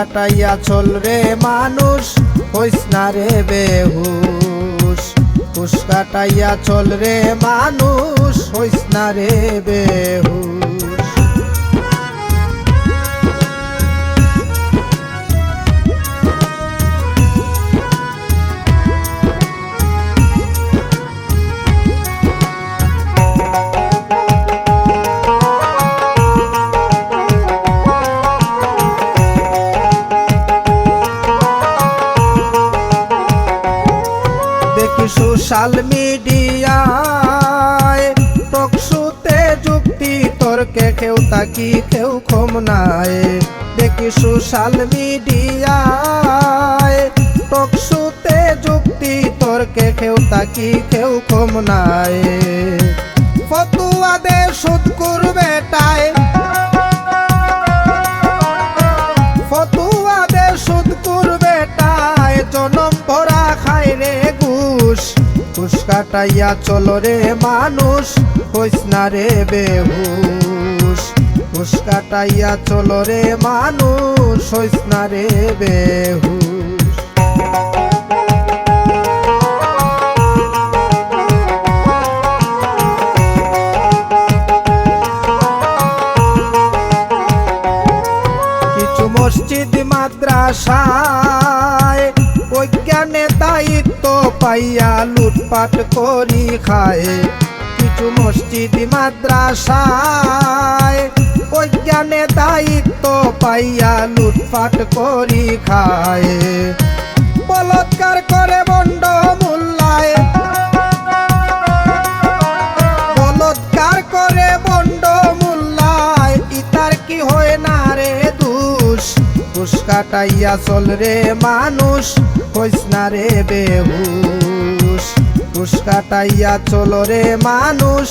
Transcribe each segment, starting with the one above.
কাটাইয়া চল রে মানুষ, হইস না রে বেহুস হুস কাটাইয়া চল রে মানুষ, হইস না রে বেহুশ। সোশ্যাল মিডিয়ায় টকশুতে যুক্তি, তর্কে কেউ তাকি, কেউ কম নাই। দেখি সোশ্যাল মিডিয়ায় টকশুতে যুক্তি, তর্কে কেউ তাকি, কেউ কম নাই। ফতুয়া দে সুদ করবে টায় ফতুয়া দে সুদ করবে টায় জনম ভরা খায় রে ঘুষ কাটাইয়া চলো রে মানুষ, হইস না রে বেহুস ঘুষ কাটাইয়া চলো রে মানুষ, হইস না রে বেহুশ। পাইয়া লুটপাট করি খায়। কিছু মসজিদ, মাদ্রাসায় বৈজ্ঞানে দায়িত্ব পাইয়া লুটপাট করি খায়। বলৎকার করে বন্ড মূল্যায় ঘুষ কাটাইয়া চল রে মানুষ হইস না রে বেহুস দোষ কাটাইয়া চল রে মানুষ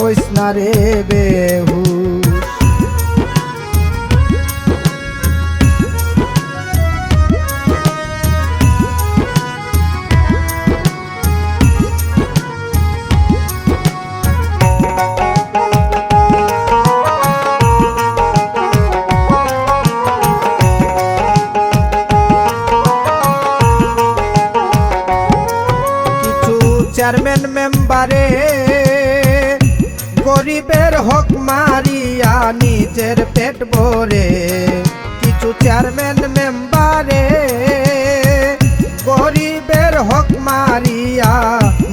হইস না রে বেহুশ। চেয়ারম্যান মেম্বারে, গরিবের হক মারিয়া নিজের পেট ভরে। কিছু চেয়ারম্যান মেম্বারে, গরিবের হক মারিয়া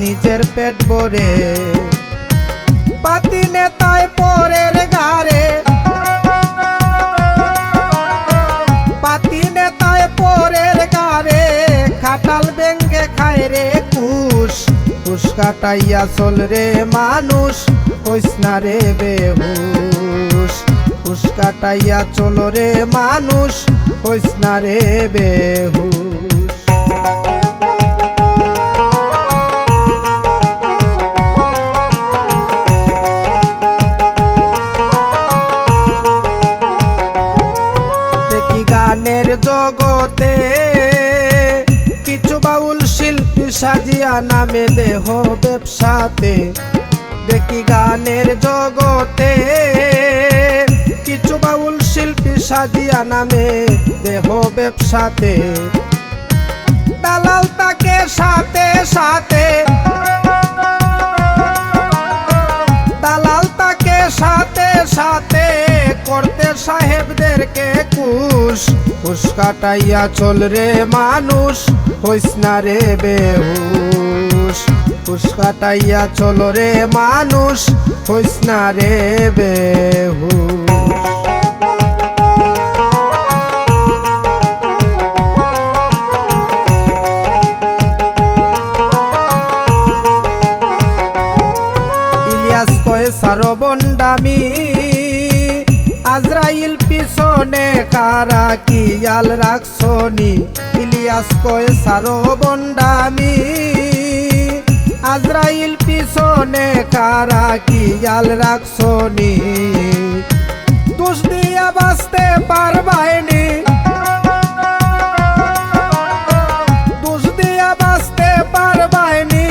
নিজের পেট ভরে। পাতি নেতায় পরের গারে পাতি নেতায় পরের গারে খাটাল বেঙ্গে খায় রে কুশ। কুশ কাটাইয়া চল রে মানুষ হইসনা রে বেহুস কুশ কাটাইয়া চল রে মানুষ হইসনা রে বেহুশ। সাজিয়া নামে দেহ ব্যবসাতে, দেখি গানের জগতে কিছু বাউল শিল্পী সাজিয়া নামে দেহ ব্যবসাতে। দালাল তাকে সাথে সাথে, দালাল তাকে সাথে সাথে করতে সাহেবদেরকে কুশ কুশ কাটাইয়া চল রে মানুষ, হইস না রে বেহুশ। কুশ কাটাইয়া চল রে মানুষ, হইস না রে বেহুশ। ইলিয়াস কয়ে, সারো বন্ডামি, আজরাইল পিছনে কারা কি ইয়াল রাখছনি ইলিয়াস কয়ে আজরাইল পিছনে কারা কি ইয়াল রাখছনি দোষ দিয়া বাঁচতে পারবাইনি দোষ দিয়া বাঁচতে পারবাইনি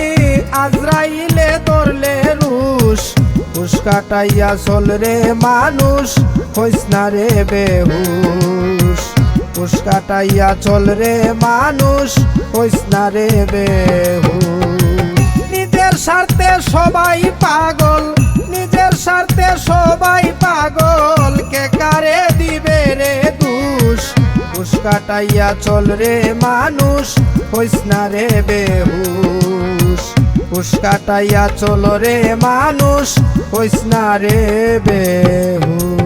আজরাইলে ধরলে রুশ হুশ কাটাইয়া চল রে মানুষ, হইস না রে বেহুশ। হুশ হুশ কাটাইয়া চল রে মানুষ, হইস না রে বেহু নিজের স্বার্থে সবাই পাগল, নিজের স্বার্থে সবাই পাগল। কে কারে দিবে রে দুষ? হুশ কাটাইয়া চল রে মানুষ, হইস না রে বেহুশ। হুশ কাটাইয়া চল রে মানুষ, হইস না রে বেহুশ।